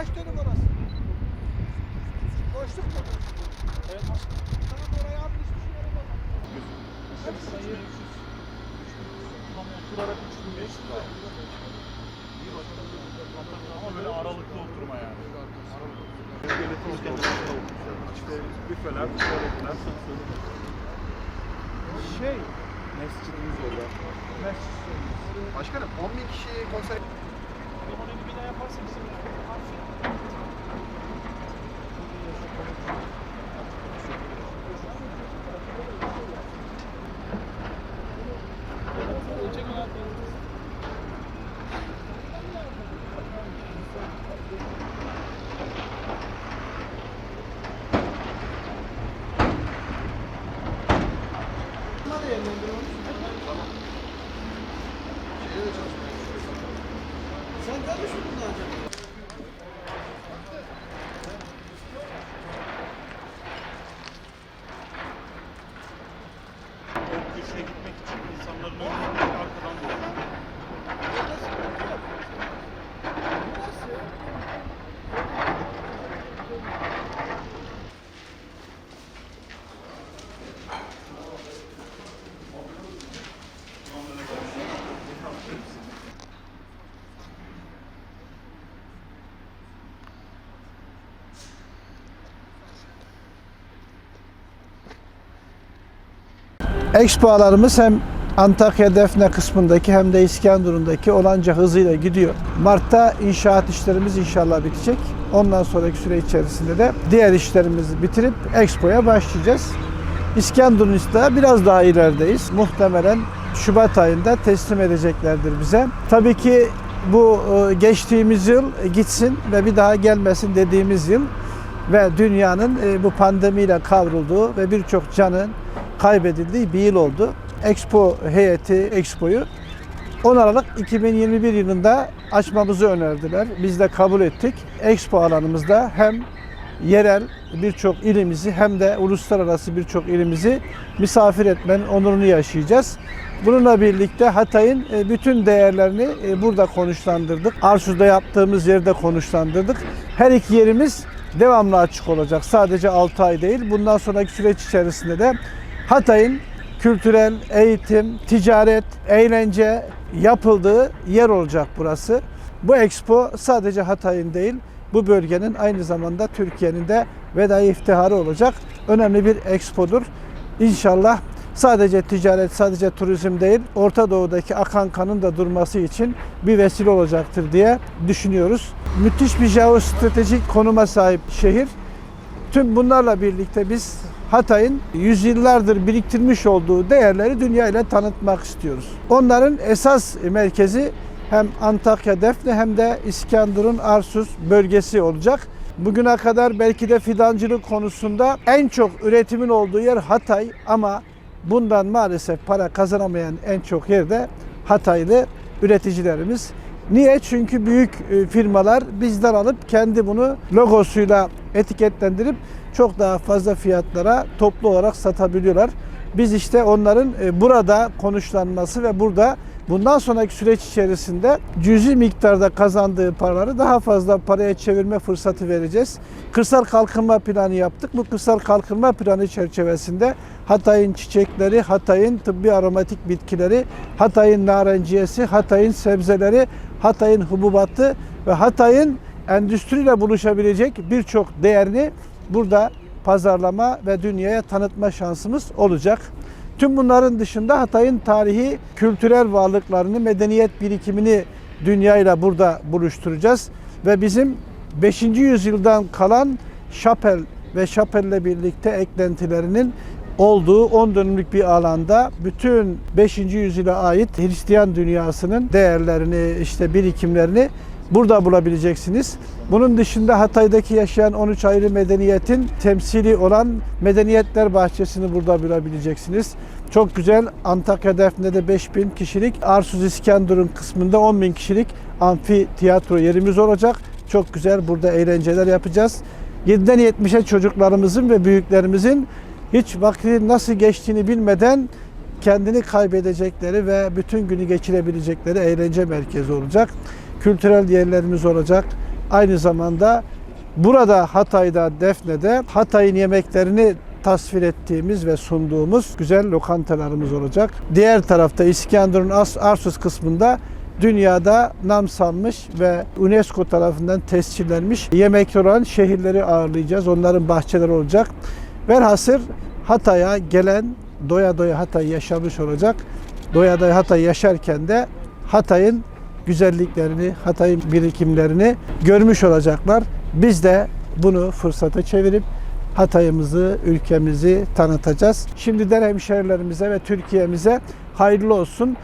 boşluk mu? Evet başkanım. Tamam oraya at hiçbir şey yaramaz. Hadi sayı. Tam oturarak 3500 var. Ama böyle aralıklı oturma yani. İşte büfeler, tuvaletler, Şey. Mescidimiz orada. Mescid. Başkanım 10 bin kişi konser Onu bir daha yaparsak bizim O köşeye gitmek için insanların önünden Expo alanımız hem Antakya Defne kısmındaki hem de İskenderun'daki olanca hızıyla gidiyor. Mart'ta inşaat işlerimiz inşallah bitecek. Ondan sonraki süre içerisinde de diğer işlerimizi bitirip Expo'ya başlayacağız. İskenderun'da biraz daha ilerideyiz. Muhtemelen Şubat ayında teslim edeceklerdir bize. Tabii ki bu e, geçtiğimiz yıl gitsin ve bir daha gelmesin dediğimiz yıl ve dünyanın e, bu pandemiyle kavrulduğu ve birçok canın kaybedildiği bir yıl oldu. Expo heyeti Expo'yu 10 Aralık 2021 yılında açmamızı önerdiler. Biz de kabul ettik. Expo alanımızda hem yerel birçok ilimizi hem de uluslararası birçok ilimizi misafir etmenin onurunu yaşayacağız. Bununla birlikte Hatay'ın e, bütün değerlerini e, burada konuşlandırdık. Arsuz'da yaptığımız yerde konuşlandırdık. Her iki yerimiz devamlı açık olacak. Sadece 6 ay değil. Bundan sonraki süreç içerisinde de Hatay'ın kültürel, eğitim, ticaret, eğlence yapıldığı yer olacak burası. Bu expo sadece Hatay'ın değil, bu bölgenin aynı zamanda Türkiye'nin de veda iftiharı olacak. Önemli bir expodur. İnşallah sadece ticaret, sadece turizm değil, Orta Doğu'daki akan kanın da durması için bir vesile olacaktır diye düşünüyoruz. Müthiş bir jeostratejik konuma sahip şehir. Tüm bunlarla birlikte biz Hatay'ın yüzyıllardır biriktirmiş olduğu değerleri dünya ile tanıtmak istiyoruz. Onların esas merkezi hem Antakya Defne hem de İskenderun Arsuz bölgesi olacak. Bugüne kadar belki de fidancılık konusunda en çok üretimin olduğu yer Hatay ama bundan maalesef para kazanamayan en çok yerde Hataylı üreticilerimiz. Niye? Çünkü büyük e, firmalar bizden alıp kendi bunu logosuyla etiketlendirip çok daha fazla fiyatlara toplu olarak satabiliyorlar. Biz işte onların e, burada konuşlanması ve burada bundan sonraki süreç içerisinde cüzi miktarda kazandığı paraları daha fazla paraya çevirme fırsatı vereceğiz. Kırsal kalkınma planı yaptık. Bu kırsal kalkınma planı çerçevesinde Hatay'ın çiçekleri, Hatay'ın tıbbi aromatik bitkileri, Hatay'ın narenciyesi, Hatay'ın sebzeleri, Hatay'ın hububatı ve Hatay'ın endüstriyle buluşabilecek birçok değerini burada pazarlama ve dünyaya tanıtma şansımız olacak. Tüm bunların dışında Hatay'ın tarihi, kültürel varlıklarını, medeniyet birikimini dünyayla burada buluşturacağız. Ve bizim 5. yüzyıldan kalan şapel ve şapelle birlikte eklentilerinin olduğu 10 dönümlük bir alanda bütün 5. yüzyıla ait Hristiyan dünyasının değerlerini, işte birikimlerini burada bulabileceksiniz. Bunun dışında Hatay'daki yaşayan 13 ayrı medeniyetin temsili olan Medeniyetler Bahçesi'ni burada bulabileceksiniz. Çok güzel Antakya Defne'de 5000 kişilik, Arsuz İskenderun kısmında 10 bin kişilik amfi tiyatro yerimiz olacak. Çok güzel burada eğlenceler yapacağız. 7'den 70'e çocuklarımızın ve büyüklerimizin hiç vakti nasıl geçtiğini bilmeden kendini kaybedecekleri ve bütün günü geçirebilecekleri eğlence merkezi olacak. Kültürel yerlerimiz olacak. Aynı zamanda Burada Hatay'da, Defne'de Hatay'ın yemeklerini tasvir ettiğimiz ve sunduğumuz güzel lokantalarımız olacak. Diğer tarafta İskenderun Arsus kısmında dünyada nam salmış ve UNESCO tarafından tescillenmiş yemekler olan şehirleri ağırlayacağız. Onların bahçeleri olacak. Velhasır Hatay'a gelen doya doya Hatay yaşamış olacak. Doya doya Hatay yaşarken de Hatay'ın güzelliklerini, Hatay'ın birikimlerini görmüş olacaklar. Biz de bunu fırsata çevirip Hatay'ımızı, ülkemizi tanıtacağız. Şimdiden hemşehrilerimize ve Türkiye'mize hayırlı olsun.